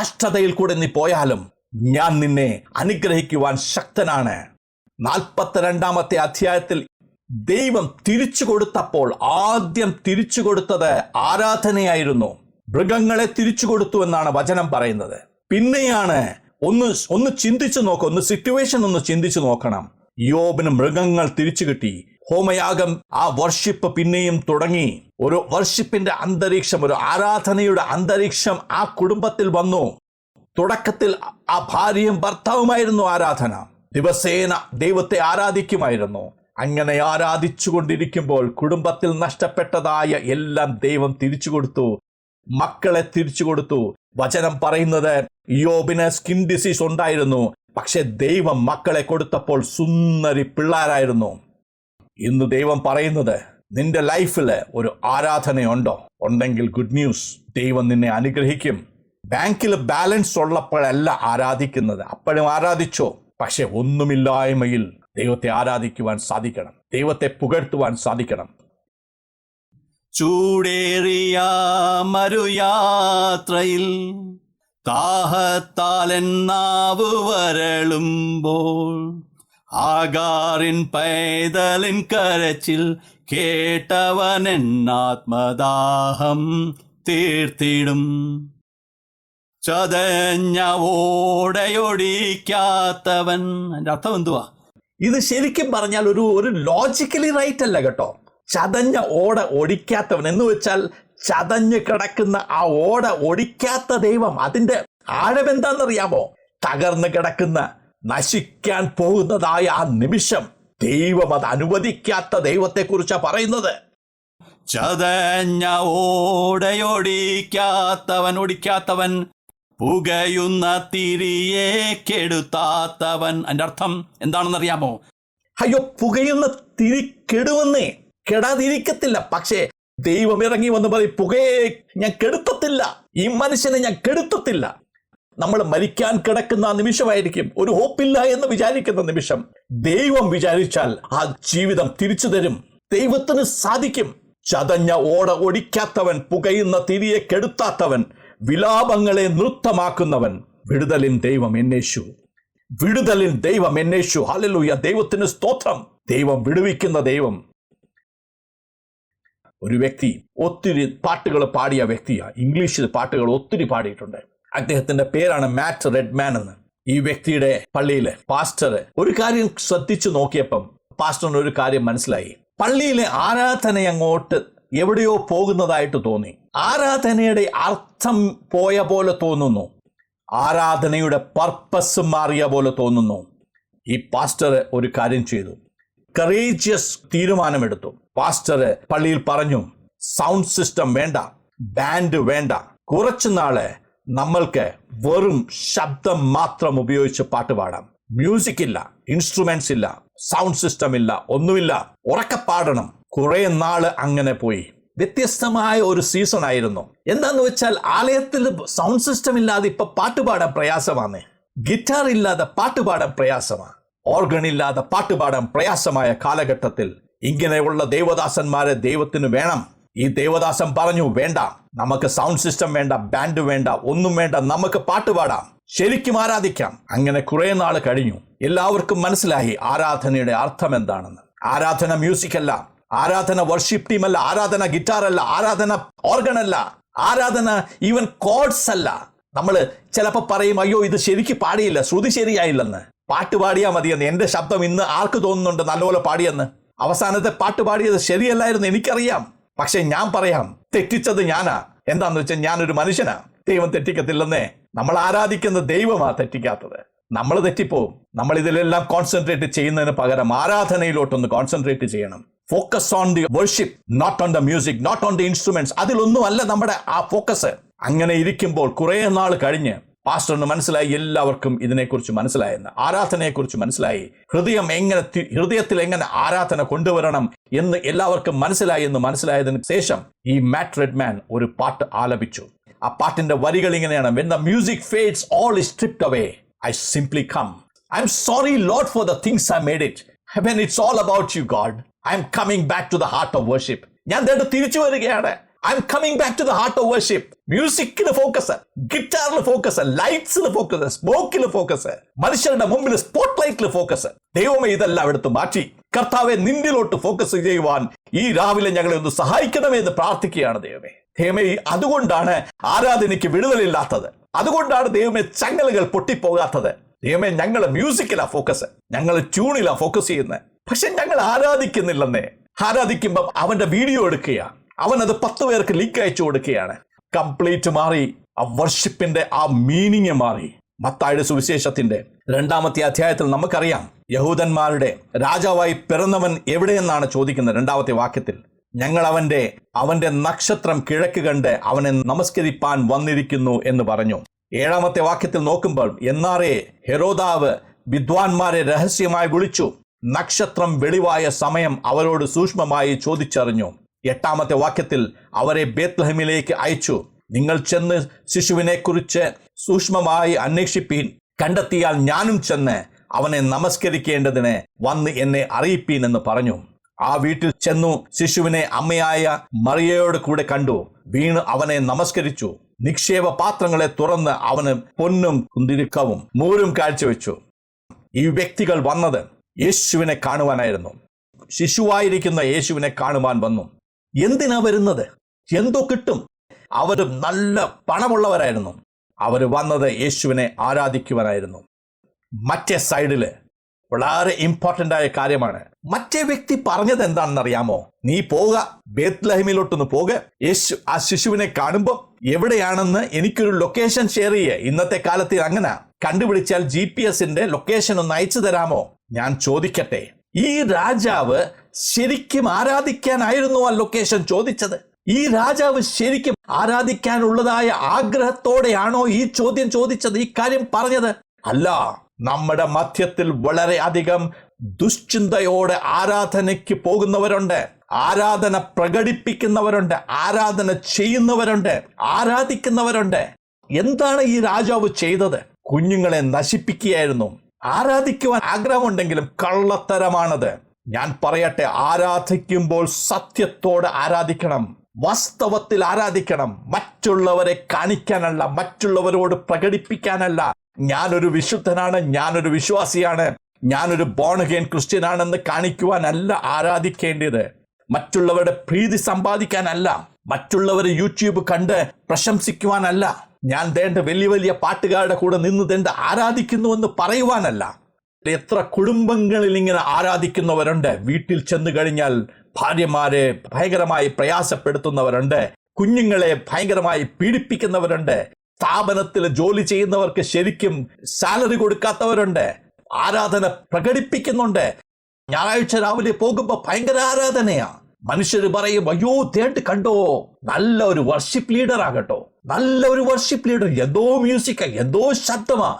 കഷ്ടതയിൽ കൂടെ നീ പോയാലും ഞാൻ നിന്നെ അനുഗ്രഹിക്കുവാൻ ശക്തനാണ്. നാൽപ്പത്തിരണ്ടാമത്തെ അധ്യായത്തിൽ ദൈവം തിരിച്ചു കൊടുത്തപ്പോൾ ആദ്യം തിരിച്ചു കൊടുത്തത് ആരാധനയായിരുന്നു. മൃഗങ്ങളെ തിരിച്ചു കൊടുത്തു എന്നാണ് വചനം പറയുന്നത്. പിന്നെയാണ് ഒന്ന് ഒന്ന് ചിന്തിച്ചു നോക്ക് ഒന്ന് സിറ്റുവേഷൻ ഒന്ന് ചിന്തിച്ചു നോക്കണം. യോബിന് മൃഗങ്ങൾ തിരിച്ചു കിട്ടി. ഹോമയാഗം ആ വർഷിപ്പ് പിന്നെയും തുടങ്ങി. ഒരു വർഷിപ്പിന്റെ അന്തരീക്ഷം ഒരു ആരാധനയുടെ അന്തരീക്ഷം ആ കുടുംബത്തിൽ വന്നു. തുടക്കത്തിൽ ആ ഭാര്യയും ഭർത്താവുമായിരുന്നു ആരാധന. ദിവസേന ദൈവത്തെ ആരാധിക്കുമായിരുന്നു. അങ്ങനെ ആരാധിച്ചു കൊണ്ടിരിക്കുമ്പോൾ കുടുംബത്തിൽ നഷ്ടപ്പെട്ടതായ എല്ലാം ദൈവം തിരിച്ചു കൊടുത്തു മക്കളെ തിരിച്ചു കൊടുത്തു വചനം പറയുന്നത് യോബിന് സ്കിൻ ഡിസീസ് ഉണ്ടായിരുന്നു. പക്ഷെ ദൈവം മക്കളെ കൊടുത്തപ്പോൾ സുന്ദരി പിള്ളേരായിരുന്നു. ഇന്ന് ദൈവം പറയുന്നത് നിന്റെ ലൈഫിൽ ഒരു ആരാധനയുണ്ടോ? ഉണ്ടെങ്കിൽ ഗുഡ് ന്യൂസ് ദൈവം നിന്നെ അനുഗ്രഹിക്കും. ബാങ്കിൽ ബാലൻസ് ഉള്ളപ്പോഴല്ല ആരാധിക്കുന്നത്. അപ്പോഴും ആരാധിച്ചോ? പക്ഷെ ഒന്നുമില്ലായ്മയിൽ ദൈവത്തെ ആരാധിക്കുവാൻ സാധിക്കണം. ദൈവത്തെ പുകഴ്ത്തുവാൻ സാധിക്കണം. ചൂടേറിയ മരുയാത്രയിൽ താഹത്താലൻ നാവ് വരളുമ്പോൾ ആകാറിൻ പൈതലിൻ കരച്ചിൽ കേട്ടവനെന്നാത്മദാഹം തീർത്തിടും. ചതഞ്ഞ ഓടയൊടിക്കാത്തവൻ എന്റെ അർത്ഥം എന്തുവാ? ഇത് ശരിക്കും പറഞ്ഞാൽ ഒരു ഒരു ലോജിക്കലി റൈറ്റ് അല്ല കേട്ടോ. ചതഞ്ഞ ഓട ഒടിക്കാത്തവൻ. എന്ന് വെച്ചാൽ ചതഞ്ഞ് കിടക്കുന്ന ആ ഓട ഒടിക്കാത്ത ദൈവം. അതിന്റെ ആഴമെന്താണെന്നറിയാമോ തകർന്ന് കിടക്കുന്ന നശിക്കാൻ പോകുന്നതായ ആ നിമിഷം ദൈവം അത് അനുവദിക്കാത്ത ദൈവത്തെക്കുറിച്ചാണ് പറയുന്നത്. ചതഞ്ഞ ഓടയൊടിക്കാത്തവൻ ഒടിക്കാത്തവൻ. പുകയുന്ന തിരിയെ കെടുത്താത്തവൻ. എന്റെ അർത്ഥം എന്താണെന്നറിയാമോ? അയ്യോ പുകയുന്ന തിരി കെടുവന്നേ. കെടാതിരിക്കത്തില്ല. പക്ഷേ ദൈവം ഇറങ്ങി വന്ന് പറയും പുകയെ ഞാൻ കെടുത്തത്തില്ല. ഈ മനുഷ്യനെ ഞാൻ കെടുത്തത്തില്ല. നമ്മൾ മരിക്കാൻ കിടക്കുന്ന ആ നിമിഷമായിരിക്കും. ഒരു ഹോപ്പില്ല എന്ന് വിചാരിക്കുന്ന നിമിഷം ദൈവം വിചാരിച്ചാൽ ആ ജീവിതം തിരിച്ചു തരും. ദൈവത്തിന് സാധിക്കും. ചതഞ്ഞ ഓട ഒടിക്കാത്തവൻ പുകയുന്ന തിരിയെ കെടുത്താത്തവൻ വിലാപങ്ങളെ നൃത്തമാക്കുന്നവൻ. വിടുതലിൻ ദൈവം എന്നേശു. വിടുതലിൻ ദൈവം എന്നേശു. ഹല്ലേലൂയ. ദൈവത്തിന് സ്തോത്രം. ദൈവം വിടുവിക്കുന്ന ദൈവം. ഒരു വ്യക്തി ഒത്തിരി പാട്ടുകൾ പാടിയ വ്യക്തിയാ. ഇംഗ്ലീഷിൽ പാട്ടുകൾ ഒത്തിരി പാടിയിട്ടുണ്ട്. അദ്ദേഹത്തിന്റെ പേരാണ് മാറ്റ് റെഡ്മാൻ എന്ന്. ഈ വ്യക്തിയുടെ പള്ളിയിലെ പാസ്റ്റർ ഒരു കാര്യം ശ്രദ്ധിച്ചു നോക്കിയപ്പം പാസ്റ്ററിന് ഒരു കാര്യം മനസ്സിലായി. പള്ളിയിലെ ആരാധന അങ്ങോട്ട് എവിടെയോ പോകുന്നതായിട്ട് തോന്നി. ആരാധനയുടെ അർത്ഥം പോയ പോലെ തോന്നുന്നു. ആരാധനയുടെ പർപ്പസ് മാറിയ പോലെ തോന്നുന്നു. ഈ പാസ്റ്റർ ഒരു കാര്യം ചെയ്തു. കറേജിയസ് തീരുമാനമെടുത്തു. പാസ്റ്റർ പള്ളിയിൽ പറഞ്ഞു സൗണ്ട് സിസ്റ്റം വേണ്ട ബാൻഡ് വേണ്ട. കുറച്ചു നാളെ നമ്മൾക്ക് വെറും ശബ്ദം മാത്രം ഉപയോഗിച്ച് പാട്ട് പാടാം. മ്യൂസിക് ഇല്ല ഇൻസ്ട്രുമെന്റ്സ് ഇല്ല സൗണ്ട് സിസ്റ്റം ഇല്ല ഒന്നുമില്ല. ഉറക്കെ പാടണം. കുറെ നാൾ അങ്ങനെ പോയി. വ്യത്യസ്തമായ ഒരു സീസൺ ആയിരുന്നു. എന്താന്ന് വെച്ചാൽ ആലയത്തിൽ സൗണ്ട് സിസ്റ്റം ഇല്ലാതെ ഇപ്പൊ പാട്ടുപാടാൻ പ്രയാസമാണ്. ഗിറ്റാർ ഇല്ലാതെ പാട്ടുപാടാൻ പ്രയാസമാണ്. ഓർഗൺ ഇല്ലാതെ പാട്ടുപാടാൻ പ്രയാസമായ കാലഘട്ടത്തിൽ ഇങ്ങനെയുള്ള ദേവദാസന്മാരെ ദൈവത്തിന് വേണം. ഈ ദേവദാസൻ പറഞ്ഞു വേണ്ട നമുക്ക് സൗണ്ട് സിസ്റ്റം വേണ്ട ബാൻഡ് വേണ്ട ഒന്നും വേണ്ട നമുക്ക് പാട്ടുപാടാം ശരിക്കും ആരാധിക്കാം. അങ്ങനെ കുറെ നാൾ കഴിഞ്ഞു. എല്ലാവർക്കും മനസ്സിലായി ആരാധനയുടെ അർത്ഥം എന്താണെന്ന്. ആരാധന മ്യൂസിക് അല്ല. ആരാധന വർഷിപ്പ് ടീം അല്ല ആരാധന ഗിറ്റാർ അല്ല ആരാധന ഓർഗൺ അല്ല ആരാധന ഈവൻ കോഡ്സ് അല്ല. നമ്മൾ ചിലപ്പോൾ പറയും അയ്യോ ഇത് ശരിക്ക് പാടിയില്ല ശ്രുതി ശരിയായില്ലെന്ന്. പാട്ട് പാടിയാൽ മതിയെന്ന്. എന്റെ ശബ്ദം ഇന്ന് ആർക്ക് തോന്നുന്നുണ്ട് നല്ലപോലെ പാടിയെന്ന്? അവസാനത്തെ പാട്ട് പാടിയത് ശരിയല്ലായിരുന്നു എനിക്കറിയാം. പക്ഷെ ഞാൻ പറയാം തെറ്റിച്ചത് ഞാനാ. എന്താന്ന് വെച്ചാൽ ഞാനൊരു മനുഷ്യനാ. ദൈവം തെറ്റിക്കത്തില്ലെന്നേ. നമ്മൾ ആരാധിക്കുന്ന ദൈവമാ തെറ്റിക്കാത്തത്. നമ്മൾ തെറ്റിപ്പോവും. നമ്മൾ ഇതിലെല്ലാം കോൺസെൻട്രേറ്റ് ചെയ്യുന്നതിന് പകരം ആരാധനയിലോട്ടൊന്ന് കോൺസെൻട്രേറ്റ് ചെയ്യണം. Focus on the worship not on the music not on the instruments അതിലൊന്നുമല്ല നമ്മുടെ ആ ഫോക്കസ് അങ്ങനെ ഇരിക്കുമ്പോൾ കുറെ നാൾ കഴിഞ്ഞ് പാസ്റ്ററിന് മനസ്സിലായി എല്ലാവർക്കും ഇതിനെക്കുറിച്ച് മനസ്സിലായെന്ന്. ആരാധനയെക്കുറിച്ച് മനസ്സിലായി. ഹൃദയം എങ്ങനെ ഹൃദയത്തിൽ എങ്ങനെ ആരാധന കൊണ്ടുവരണം എന്ന് എല്ലാവർക്കും മനസ്സിലായി എന്ന് മനസ്സിലായതിന് ശേഷം ഈ മാറ്റ് റെഡ്മാൻ ഒരു പാട്ട് ആലപിച്ചു. ആ പാട്ടിന്റെ വരികൾ ഇങ്ങനെയാണ്. When the music fades all is stripped away I simply come. I'm sorry, Lord, for the things I made it. It's all about you God I'm coming back to the heart of worship ഞാൻ ദേ തിരിച്ചു വരികയാണ്. I'm coming back to the heart of worship മ്യൂസിക്കിൽ focus ഗിറ്റാറിൽ focus ലൈറ്റ്സിൽ focus സ്മോക്കിൽ focus മനുഷ്യരുടെ മുമ്പിൽ spot ലൈറ്റിൽ ഫോക്കസ് ദൈവമേ ഇതെല്ലാം എടുത്ത് മാറ്റി. കർത്താവെ നിന്നിലോട്ട് ഫോക്കസ് ചെയ്യുവാൻ ഈ രാവിലെ ഞങ്ങളെ ഒന്ന് സഹായിക്കണമേ എന്ന് പ്രാർത്ഥിക്കുകയാണ് ദൈവമേ. ദൈവമേ അതുകൊണ്ടാണ് ആരാധനയ്ക്ക് വിടുതലില്ലാത്തത്. അതുകൊണ്ടാണ് ദൈവമേ ചങ്ങലുകൾ പൊട്ടിപ്പോകാത്തത്. ദൈവമേ ഞങ്ങൾ മ്യൂസിക്കിലാ ഫോക്കസ് ഞങ്ങൾ ട്യൂണിലാ ഫോക്കസ് ചെയ്യുന്നത് പക്ഷെ ഞങ്ങൾ ആരാധിക്കുന്നില്ലെന്നേ. ആരാധിക്കുമ്പം അവന്റെ വീഡിയോ എടുക്കുകയാണ് അവൻ അത് പത്ത് പേർക്ക് ലിങ്ക് അയച്ചു കൊടുക്കുകയാണ്. കംപ്ലീറ്റ് മാറി. ആ വർഷിപ്പിന്റെ ആ മീനിങ് മാറി. മത്തായുടെ സുവിശേഷത്തിന്റെ രണ്ടാമത്തെ അധ്യായത്തിൽ നമുക്കറിയാം. യഹൂദന്മാരുടെ രാജാവായി പിറന്നവൻ എവിടെയെന്നാണ് ചോദിക്കുന്നത് രണ്ടാമത്തെ വാക്യത്തിൽ. ഞങ്ങൾ അവന്റെ അവന്റെ നക്ഷത്രം കിഴക്ക് കണ്ട് അവനെ നമസ്കരിപ്പാൻ വന്നിരിക്കുന്നു എന്ന് പറഞ്ഞു. ഏഴാമത്തെ വാക്യത്തിൽ നോക്കുമ്പോൾ എന്നാറേ ഹെറോദാവ് വിദ്വാൻമാരെ രഹസ്യമായി വിളിച്ചു. നക്ഷത്രം വെളിവായ സമയം അവരോട് സൂക്ഷ്മമായി ചോദിച്ചറിഞ്ഞു. എട്ടാമത്തെ വാക്യത്തിൽ അവരെ ബേത്ലഹമിലേക്ക് അയച്ചു. നിങ്ങൾ ചെന്ന് ശിശുവിനെക്കുറിച്ച് സൂക്ഷ്മമായി അന്വേഷിപ്പീൻ. കണ്ടെത്തിയാൽ ഞാനും ചെന്ന് അവനെ നമസ്കരിക്കേണ്ടതിന് വന്ന് എന്നെ അറിയിപ്പീൻ എന്ന് പറഞ്ഞു. ആ വീട്ടിൽ ചെന്നു ശിശുവിനെ അമ്മയായ മറിയയോട് കൂടെ കണ്ടു. വീണ് അവനെ നമസ്കരിച്ചു. നിക്ഷേപ പാത്രങ്ങളെ തുറന്ന് അവന് പൊന്നും കുന്തിരുക്കവും മൂരും കാഴ്ചവെച്ചു. ഈ വ്യക്തികൾ വന്നത് യേശുവിനെ കാണുവാനായിരുന്നു. ശിശുവായിരിക്കുന്ന യേശുവിനെ കാണുവാൻ വന്നു. എന്തിനാ വരുന്നത്? എന്തോ കിട്ടും. അവർ നല്ല പണമുള്ളവരായിരുന്നു. അവർ വന്നത് യേശുവിനെ ആരാധിക്കുവാനായിരുന്നു. മറ്റേ സൈഡിൽ വളരെ ഇമ്പോർട്ടന്റ് ആയ കാര്യമാണ്. മറ്റേ വ്യക്തി പറഞ്ഞത് എന്താണെന്ന് അറിയാമോ നീ പോക ബേത്ലഹിമിലോട്ടൊന്ന് പോക യേശു ആ ശിശുവിനെ കാണുമ്പോൾ എവിടെയാണെന്ന് എനിക്കൊരു ലൊക്കേഷൻ ഷെയർ ചെയ്യേ. ഇന്നത്തെ കാലത്ത് അങ്ങനെ. കണ്ടുപിടിച്ചാൽ ജി പി എസിന്റെ ലൊക്കേഷൻ ഒന്ന് അയച്ചു തരാമോ? ഞാൻ ചോദിക്കട്ടെ. ഈ രാജാവ് ശരിക്കും ആരാധിക്കാനായിരുന്നു ആ ലൊക്കേഷൻ ചോദിച്ചത്? ഈ രാജാവ് ശരിക്കും ആരാധിക്കാനുള്ളതായ ആഗ്രഹത്തോടെയാണോ ഈ ചോദ്യം ചോദിച്ചത്? ഈ കാര്യം പറഞ്ഞത്? അല്ല. നമ്മുടെ മധ്യത്തിൽ വളരെ അധികം ദുശ്ചിന്തയോടെ ആരാധനയ്ക്ക് പോകുന്നവരുണ്ട്. ആരാധന പ്രകടിപ്പിക്കുന്നവരുണ്ട്. ആരാധന ചെയ്യുന്നവരുണ്ട്. ആരാധിക്കുന്നവരുണ്ട്. എന്താണ് ഈ രാജാവ് ചെയ്തത്? കുഞ്ഞുങ്ങളെ നശിപ്പിക്കുകയായിരുന്നു. ആരാധിക്കുവാൻ ആഗ്രഹമുണ്ടെങ്കിലും കള്ളത്തരമാണത്. ഞാൻ പറയട്ടെ ആരാധിക്കുമ്പോൾ സത്യത്തോടെ ആരാധിക്കണം. വാസ്തവത്തിൽ ആരാധിക്കണം? മറ്റുള്ളവരെ കാണിക്കാനല്ല മറ്റുള്ളവരോട് പ്രകടിപ്പിക്കാനല്ല. ഞാനൊരു വിശുദ്ധനാണ് ഞാനൊരു വിശ്വാസിയാണ് ഞാനൊരു ബോണഗെയിൻ ക്രിസ്ത്യൻ ആണെന്ന് കാണിക്കുവാനല്ല ആരാധിക്കേണ്ടത്. മറ്റുള്ളവരുടെ പ്രീതി സമ്പാദിക്കാനല്ല മറ്റുള്ളവരെ യൂട്യൂബ് കണ്ട് പ്രശംസിക്കുവാനല്ല. ഞാൻ ദേണ്ട വലിയ വലിയ പാട്ടുകാരുടെ കൂടെ നിന്ന് തേണ്ട ആരാധിക്കുന്നുവെന്ന് പറയുവാനല്ല. എത്ര കുടുംബങ്ങളിൽ ഇങ്ങനെ ആരാധിക്കുന്നവരുണ്ട്. വീട്ടിൽ ചെന്ന് കഴിഞ്ഞാൽ ഭാര്യമാരെ ഭയങ്കരമായി പ്രയാസപ്പെടുത്തുന്നവരുണ്ട്. കുഞ്ഞുങ്ങളെ ഭയങ്കരമായി പീഡിപ്പിക്കുന്നവരുണ്ട്. സ്ഥാപനത്തിൽ ജോലി ചെയ്യുന്നവർക്ക് ശരിക്കും സാലറി കൊടുക്കാത്തവരുണ്ട്. ആരാധന പ്രകടിപ്പിക്കുന്നുണ്ട്. ഞായറാഴ്ച രാവിലെ പോകുമ്പോൾ ഭയങ്കര ആരാധനയാ. മനുഷ്യർ പറയും അയ്യോ തേട്ട് കണ്ടോ? നല്ല ഒരു വർഷിപ്പ് ലീഡർ ആകട്ടോ. നല്ല ഒരു വർഷിപ്പ് ലീഡർ എന്തോ മ്യൂസിക്ക എന്തോ ശബ്ദമാ.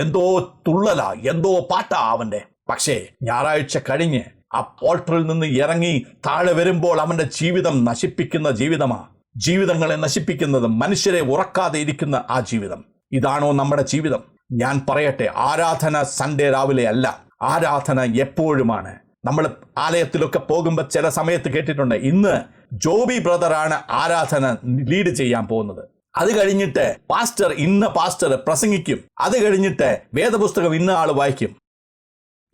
എന്തോ തുള്ളലാ എന്തോ പാട്ടാ അവന്റെ പക്ഷേ ഞായറാഴ്ച കഴിഞ്ഞ് ആ പോൾട്ടറിൽ നിന്ന് ഇറങ്ങി താഴെ വരുമ്പോൾ അവന്റെ ജീവിതം നശിപ്പിക്കുന്ന ജീവിതമാണ് ജീവിതങ്ങളെ നശിപ്പിക്കുന്നത് മനുഷ്യരെ ഉറക്കാതെ ഇരിക്കുന്ന ആ ജീവിതം. ഇതാണോ നമ്മുടെ ജീവിതം? ഞാൻ പറയട്ടെ ആരാധന സൺഡേ രാവിലെ അല്ല. ആരാധന എപ്പോഴുമാണ്? നമ്മൾ ആലയത്തിലൊക്കെ പോകുമ്പോൾ ചില സമയത്ത് കേട്ടിട്ടുണ്ട് ഇന്ന് ജോബി ബ്രദറാണ് ആരാധന ലീഡ് ചെയ്യാൻ പോകുന്നത്. അത് കഴിഞ്ഞിട്ട് പാസ്റ്റർ ഇന്ന് പാസ്റ്റർ പ്രസംഗിക്കും. അത് കഴിഞ്ഞിട്ട് വേദപുസ്തകം ഇന്ന ആൾ വായിക്കും.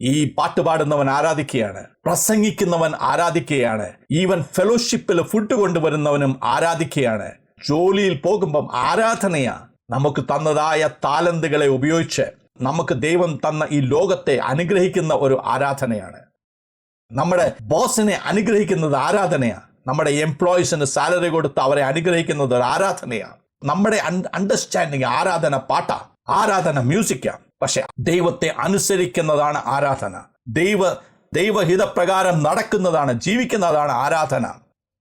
ഈ പാട്ട് പാടുന്നവൻ ആരാധിക്കുകയാണ് പ്രസംഗിക്കുന്നവൻ ആരാധിക്കുകയാണ് ഈവൻ ഫെലോഷിപ്പിൽ ഫുഡ് കൊണ്ടുവരുന്നവനും ആരാധിക്കുകയാണ് ജോലിയിൽ പോകുമ്പം ആരാധനയാ? നമുക്ക് തന്നതായ താലന്തുകളെ ഉപയോഗിച്ച് നമുക്ക് ദൈവം തന്ന ഈ ലോകത്തെ അനുഗ്രഹിക്കുന്ന ഒരു ആരാധനയാണ്. നമ്മുടെ ബോസിനെ അനുഗ്രഹിക്കുന്നത് ആരാധനയാണ് നമ്മുടെ എംപ്ലോയീസിന് സാലറി കൊടുത്ത് അവരെ അനുഗ്രഹിക്കുന്നത് ഒരു ആരാധനയാണ് നമ്മുടെ അണ്ടർസ്റ്റാൻഡിങ് ആരാധന പാട്ട? ആരാധന മ്യൂസിക്കാ? പക്ഷെ ദൈവത്തെ അനുസരിക്കുന്നതാണ് ആരാധന. ദൈവ ദൈവഹിതപ്രകാരം നടക്കുന്നതാണ് ജീവിക്കുന്നതാണ് ആരാധന.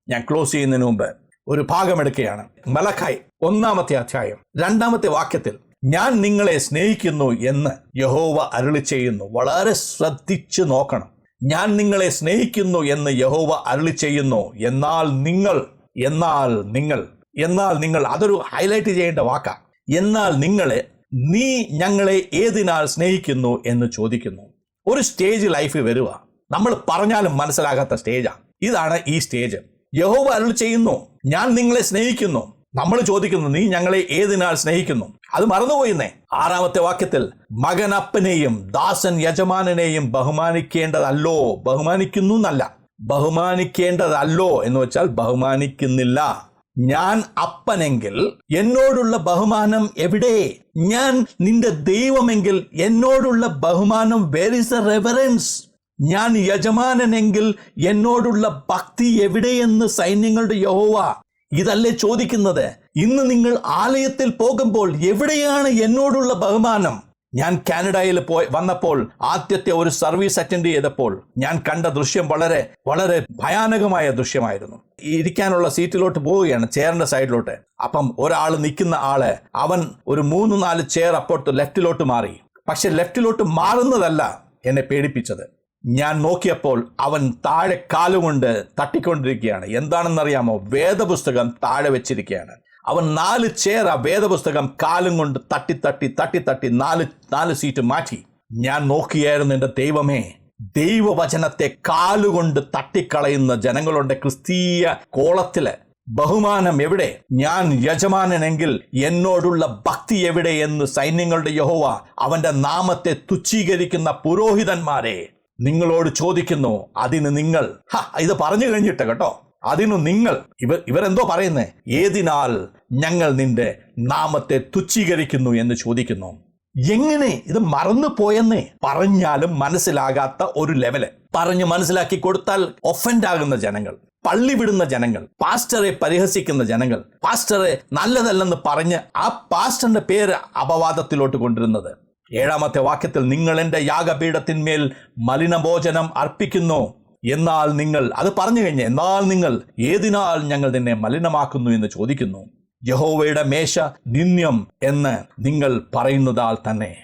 ഞാൻ ക്ലോസ് ചെയ്യുന്നതിന് മുമ്പ് ഒരു ഭാഗം എടുക്കുകയാണ്. മലഖായ് ഒന്നാമത്തെ അധ്യായം രണ്ടാമത്തെ വാക്യത്തിൽ ഞാൻ നിങ്ങളെ സ്നേഹിക്കുന്നു എന്ന് യഹോവ അരുളി ചെയ്യുന്നു. വളരെ ശ്രദ്ധിച്ചു നോക്കണം. ഞാൻ നിങ്ങളെ സ്നേഹിക്കുന്നു എന്ന് യഹോവ അരുളി ചെയ്യുന്നു. എന്നാൽ നിങ്ങൾ എന്നാൽ നിങ്ങൾ എന്നാൽ നിങ്ങൾ. അതൊരു ഹൈലൈറ്റ് ചെയ്യേണ്ട വാക്കാ. എന്നാൽ നിങ്ങളെ നീ ഞങ്ങളെ ഏതിനാൽ സ്നേഹിക്കുന്നു എന്ന് ചോദിക്കുന്നു. ഒരു സ്റ്റേജ് ലൈഫിൽ വരിക. നമ്മൾ പറഞ്ഞാലും മനസ്സിലാകാത്ത സ്റ്റേജാണ് ഇതാണ് ഈ സ്റ്റേജ് യഹോവ അരുൾ ചെയ്യുന്നു. ഞാൻ നിങ്ങളെ സ്നേഹിക്കുന്നു. നമ്മൾ ചോദിക്കുന്നു നീ ഞങ്ങളെ ഏതിനാൽ സ്നേഹിക്കുന്നു? അത് മറന്നുപോയിന്നേ. ആറാമത്തെ വാക്യത്തിൽ മകൻ അപ്പനെയും ദാസൻ യജമാനനെയും ബഹുമാനിക്കേണ്ടതല്ലോ. ബഹുമാനിക്കുന്നു എന്നല്ല. ബഹുമാനിക്കേണ്ടതല്ലോ എന്ന് വെച്ചാൽ ബഹുമാനിക്കുന്നില്ല. ഞാൻ അപ്പനെങ്കിൽ എന്നോടുള്ള ബഹുമാനം എവിടെ? ഞാൻ നിന്റെ ദൈവമെങ്കിൽ എന്നോടുള്ള ബഹുമാനം വേർ ഇസ് എ റെവറൻസ് ഞാൻ യജമാനനെങ്കിൽ എന്നോടുള്ള ഭക്തി എവിടെയെന്ന് സൈന്യങ്ങളുടെ യഹോവ? ഇതല്ലേ ചോദിക്കുന്നത്. ഇന്ന് നിങ്ങൾ ആലയത്തിൽ പോകുമ്പോൾ എവിടെയാണ് എന്നോടുള്ള ബഹുമാനം? ഞാൻ കാനഡയിൽ പോയി വന്നപ്പോൾ ആദ്യത്തെ ഒരു സർവീസ് അറ്റൻഡ് ചെയ്തപ്പോൾ ഞാൻ കണ്ട ദൃശ്യം വളരെ വളരെ ഭയാനകമായ ദൃശ്യമായിരുന്നു. ഇരിക്കാനുള്ള സീറ്റിലോട്ട് പോവുകയാണ് ചെയറിന്റെ സൈഡിലോട്ട്. അപ്പം ഒരാൾ നിൽക്കുന്ന ആൾ അവൻ ഒരു മൂന്ന് നാല് ചെയർ അപ്പോട്ട് ലെഫ്റ്റിലോട്ട് മാറി. പക്ഷെ ലെഫ്റ്റിലോട്ട് മാറുന്നതല്ല എന്നെ പേടിപ്പിച്ചത്. ഞാൻ നോക്കിയപ്പോൾ അവൻ താഴെ കാലുകൊണ്ട് തട്ടിക്കൊണ്ടിരിക്കുകയാണ്. എന്താണെന്നറിയാമോ? വേദപുസ്തകം താഴെ വെച്ചിരിക്കുകയാണ്. അവൻ നാല് ചേർ ആ വേദപുസ്തകം കാലും കൊണ്ട് തട്ടി തട്ടി തട്ടി തട്ടി നാല് നാല് സീറ്റ് മാറ്റി. ഞാൻ നോക്കിയായിരുന്നു എന്റെ ദൈവമേ ദൈവവചനത്തെ കാലുകൊണ്ട് തട്ടിക്കളയുന്ന ജനങ്ങളുടെ ക്രിസ്തീയ കോളത്തിൽ. ബഹുമാനം എവിടെ? ഞാൻ യജമാനനെങ്കിൽ എന്നോടുള്ള ഭക്തി എവിടെ എന്ന് സൈന്യങ്ങളുടെ യഹോവ അവന്റെ നാമത്തെ തുച്ഛീകരിക്കുന്ന പുരോഹിതന്മാരെ നിങ്ങളോട് ചോദിക്കുന്നു അതിന് നിങ്ങൾ ഇത് പറഞ്ഞു കഴിഞ്ഞിട്ട് കേട്ടോ. അതിനു നിങ്ങൾ ഇവർ ഇവരെന്തോ പറയുന്നേ? ഏതിനാൽ ഞങ്ങൾ നിന്റെ നാമത്തെ തുച്ഛീകരിക്കുന്നു എന്ന് ചോദിക്കുന്നു. എങ്ങനെ ഇത് മറന്നു പോയെന്നേ? പറഞ്ഞാലും മനസ്സിലാകാത്ത ഒരു ലെവൽ. പറഞ്ഞ് മനസ്സിലാക്കി കൊടുത്താൽ ഒഫൻഡ് ആകുന്ന ജനങ്ങൾ പള്ളി വിടുന്ന ജനങ്ങൾ പാസ്റ്ററെ പരിഹസിക്കുന്ന ജനങ്ങൾ പാസ്റ്ററെ നല്ലതല്ലെന്ന് പറഞ്ഞ് ആ പാസ്റ്ററിന്റെ പേര് അപവാദത്തിലോട്ട് കൊണ്ടിരുന്നത് ഏഴാമത്തെ വാക്യത്തിൽ നിങ്ങൾ എന്റെ യാഗപീഠത്തിന്മേൽ മലിനഭോജനം അർപ്പിക്കുന്നു. എന്നാൽ നിങ്ങൾ അത് പറഞ്ഞു കഴിഞ്ഞ് എന്നാൽ നിങ്ങൾ ഏതിനാൽ ഞങ്ങൾ നിന്നെ മലിനമാക്കുന്നു എന്ന് ചോദിക്കുന്നു? യഹോവയുടെ മേശ നിന്ദ്യം എന്ന് നിങ്ങൾ പറയുന്നതാൽ തന്നെ.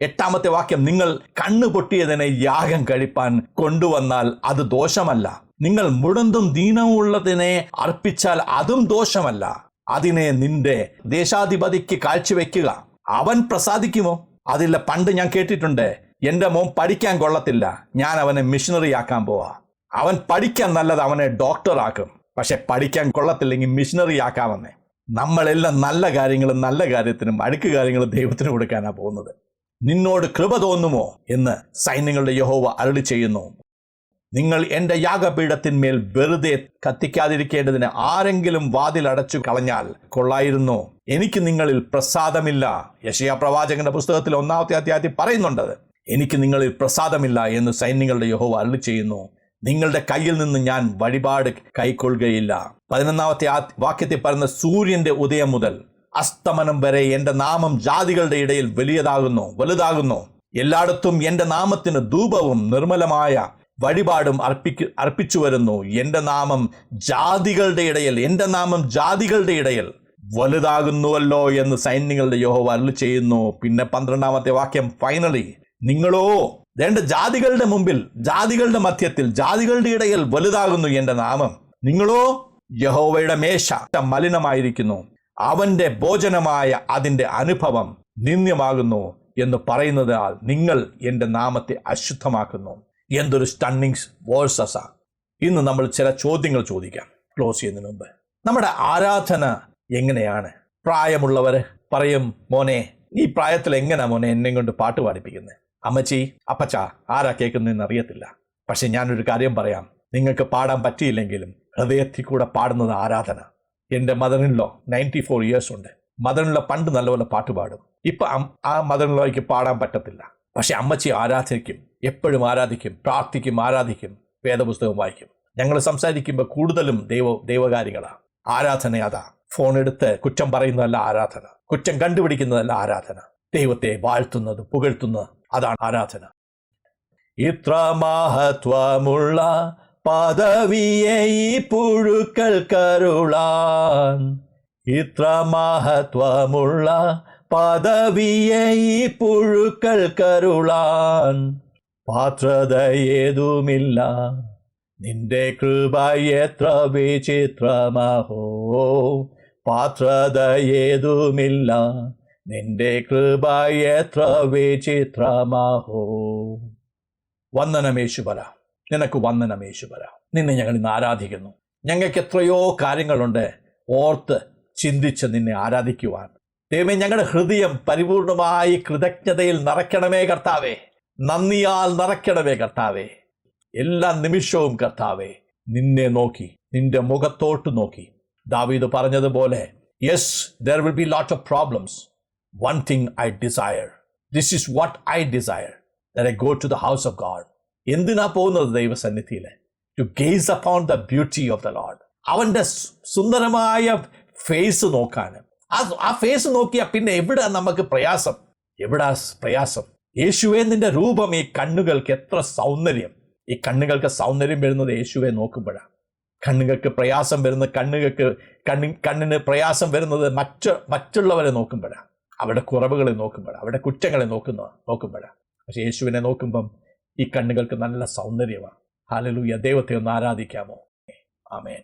എട്ടാമത്തെ വാക്യം നിങ്ങൾ കണ്ണു പൊട്ടിയതിനെ യാഗം കഴിപ്പാൻ കൊണ്ടുവന്നാൽ അത് ദോഷമല്ല. നിങ്ങൾ മുടന്തും ദീനമുള്ളതിനെ അർപ്പിച്ചാൽ അതും ദോഷമല്ല. അതിനെ നിന്റെ ദേശാധിപതിക്ക് കാഴ്ചവെക്കുക. അവൻ പ്രസാദിക്കുമോ? അതില്ല പണ്ട് ഞാൻ കേട്ടിട്ടുണ്ട് എന്റെ മോൻ പഠിക്കാൻ കൊള്ളത്തില്ല ഞാൻ അവനെ മിഷനറി ആക്കാൻ പോവാ. അവൻ പഠിക്കാൻ നല്ലത് അവനെ ഡോക്ടർ ആക്കും. പക്ഷെ പഠിക്കാൻ കൊള്ളത്തില്ലെങ്കിൽ മിഷനറി ആക്കാമെന്നേ. നമ്മളെല്ലാം നല്ല കാര്യങ്ങളും നല്ല കാര്യത്തിനും അടുക്ക് കാര്യങ്ങളും ദൈവത്തിന് കൊടുക്കാനാ പോകുന്നത്. നിന്നോട് കൃപ തോന്നുമോ എന്ന് സൈന്യങ്ങളുടെ യഹോവ അരളി ചെയ്യുന്നു. നിങ്ങൾ എന്റെ യാഗപീഠത്തിന്മേൽ വെറുതെ കത്തിക്കാതിരിക്കേണ്ടതിന് ആരെങ്കിലും വാതിൽ അടച്ചു കളഞ്ഞാൽ കൊള്ളായിരുന്നു. എനിക്ക് നിങ്ങളിൽ പ്രസാദമില്ല. യശയാ പ്രവാചകന്റെ പുസ്തകത്തിൽ ഒന്നാമത്തെ അധ്യായത്തിൽ പറയുന്നുണ്ടത് എനിക്ക് നിങ്ങളിൽ പ്രസാദമില്ല എന്ന് സൈന്യങ്ങളുടെ യഹോവ അരളി ചെയ്യുന്നു. നിങ്ങളുടെ കയ്യിൽ നിന്ന് ഞാൻ വഴിപാട് കൈക്കൊള്ളുകയില്ല. പതിനൊന്നാമത്തെ ആ വാക്യത്തിൽ പറയുന്ന സൂര്യന്റെ ഉദയം മുതൽ അസ്തമനം വരെ എന്റെ നാമം ജാതികളുടെ ഇടയിൽ വലിയതാകുന്നു വലുതാകുന്നു. എല്ലായിടത്തും എന്റെ നാമത്തിന് ധൂപവും നിർമ്മലമായ വഴിപാടും അർപ്പിക്കു അർപ്പിച്ചു വരുന്നു. എന്റെ നാമം ജാതികളുടെ ഇടയിൽ എന്റെ നാമം ജാതികളുടെ ഇടയിൽ വലുതാകുന്നുവല്ലോ എന്ന് സൈന്യങ്ങളുടെ യോഹോ അരുൾ ചെയ്യുന്നു. പിന്നെ പന്ത്രണ്ടാമത്തെ വാക്യം ഫൈനലി നിങ്ങളോ വേണ്ട ജാതികളുടെ മുമ്പിൽ ജാതികളുടെ മധ്യത്തിൽ ജാതികളുടെ ഇടയിൽ വലുതാകുന്നു എന്റെ നാമം. നിങ്ങളോ യഹോവയുടെ മേശ മലിനമായിരിക്കുന്നു. അവന്റെ ഭോജനമായ അതിന്റെ അനുഭവം നിന്ദ്യമാകുന്നു എന്ന് പറയുന്നതിനാൽ നിങ്ങൾ എന്റെ നാമത്തെ അശുദ്ധമാക്കുന്നു. എന്തൊരു സ്റ്റണ്ണിങ്സ് വേഴ്സസാ ഇന്ന് നമ്മൾ ചില ചോദ്യങ്ങൾ ചോദിക്കാം. ക്ലോസ് ചെയ്യുന്നതിന് മുമ്പ്. നമ്മുടെ ആരാധന എങ്ങനെയാണ്? പ്രായമുള്ളവർ പറയും മോനെ ഈ പ്രായത്തിൽ എങ്ങനെയാ മോനെ എന്നെ കൊണ്ട് പാട്ട് പാടിപ്പിക്കുന്നത് അമ്മച്ചി അപ്പച്ച ആരാ കേൾക്കുന്നതെന്ന് അറിയത്തില്ല. പക്ഷെ ഞാനൊരു കാര്യം പറയാം. നിങ്ങൾക്ക് പാടാൻ പറ്റിയില്ലെങ്കിലും ഹൃദയത്തിൽ കൂടെ പാടുന്നത് ആരാധന. എന്റെ മദറിനിലോ നയന്റി ഫോർ ഇയേഴ്സ് ഉണ്ട്. മദറിനിലോ പണ്ട് നല്ലപോലെ പാട്ട് പാടും. ഇപ്പൊ ആ മദറിനിലോയ്ക്ക് പാടാൻ പറ്റത്തില്ല. പക്ഷെ അമ്മച്ചി ആരാധിക്കും. എപ്പോഴും ആരാധിക്കും. പ്രാർത്ഥിക്കും ആരാധിക്കും. വേദപുസ്തകം വായിക്കും. ഞങ്ങൾ സംസാരിക്കുമ്പോൾ കൂടുതലും ദൈവ ദൈവകാര്യങ്ങളാണ് ആരാധന അതാ. ഫോൺ എടുത്ത് കുറ്റം പറയുന്നതല്ല ആരാധന. കുറ്റം കണ്ടുപിടിക്കുന്നതല്ല ആരാധന. ദൈവത്തെ വാഴ്ത്തുന്നത് പുകഴ്ത്തുന്നത് അതാണ് ആരാധന. ഇത്ര മഹത്വമുള്ള പദവിയെ ഈ പുഴുക്കൾ കരുളാൻ. ഇത്ര മഹത്വമുള്ള പദവിയെ ഈ പുഴുക്കൾ കരുളാൻ. പാത്രത ഏതുമില്ല നിന്റെ കൃപ എത്ര വിചിത്രമഹോ. പാത്രത ഏതുമില്ല നിന്റെ കൃപ എത്ര വിചിത്രമാഹോ വന്ദനമേശുപര നിനക്ക് വന്ദനമേശുപര നിന്നെ ഞങ്ങൾ ഇന്ന് ആരാധിക്കുന്നു. ഞങ്ങൾക്ക് എത്രയോ കാര്യങ്ങളുണ്ട് ഓർത്ത് ചിന്തിച്ച് നിന്നെ ആരാധിക്കുവാൻ. ദൈവമേ ഞങ്ങളുടെ ഹൃദയം പരിപൂർണമായി കൃതജ്ഞതയിൽ നിറയ്ക്കണമേ കർത്താവേ. നന്ദിയാൽ നിറയ്ക്കണമേ കർത്താവേ. എല്ലാ നിമിഷവും കർത്താവേ നിന്നെ നോക്കി നിന്റെ മുഖത്തോട്ട് നോക്കി. ദാവീദ് പറഞ്ഞതുപോലെ yes there will be lot of problems one thing I desire this is what I desire I go to the house of God എന്തിനാ പോകുന്നത് ദൈവസന്നിധിയിൽ to gaze upon the beauty of the Lord അവന്റെ സുന്ദരമായ face നോക്കാൻ. ആ ആ face നോക്കിയാൽ പിന്നെ എവിടെ നമുക്ക് പ്രയാസം? എവിടാ പ്രയാസം? യേശുവേ നിന്റെ രൂപം ഈ കണ്ണുകൾക്ക് എത്ര സൗന്ദര്യം. ഈ കണ്ണുകൾക്ക് സൗന്ദര്യം വരുന്നത് യേശുവെ നോക്കുമ്പോഴാണ് കണ്ണുകൾക്ക് പ്രയാസം വരുന്നത് കണ്ണുകൾക്ക് കണ്ണി കണ്ണിന് പ്രയാസം വരുന്നത് മറ്റ് മറ്റുള്ളവരെ നോക്കുമ്പോഴാണ് അവിടെ കുറവുകളെ നോക്കുമ്പോഴാണ് അവരുടെ കുറ്റങ്ങളെ നോക്കുന്ന നോക്കുമ്പോഴാണ് പക്ഷെ യേശുവിനെ നോക്കുമ്പം ഈ കണ്ണുകൾക്ക് നല്ല സൗന്ദര്യമാണ് ഹാലലൂയ ദൈവത്തെ ഒന്ന് ആരാധിക്കാമോ? ആമേൻ.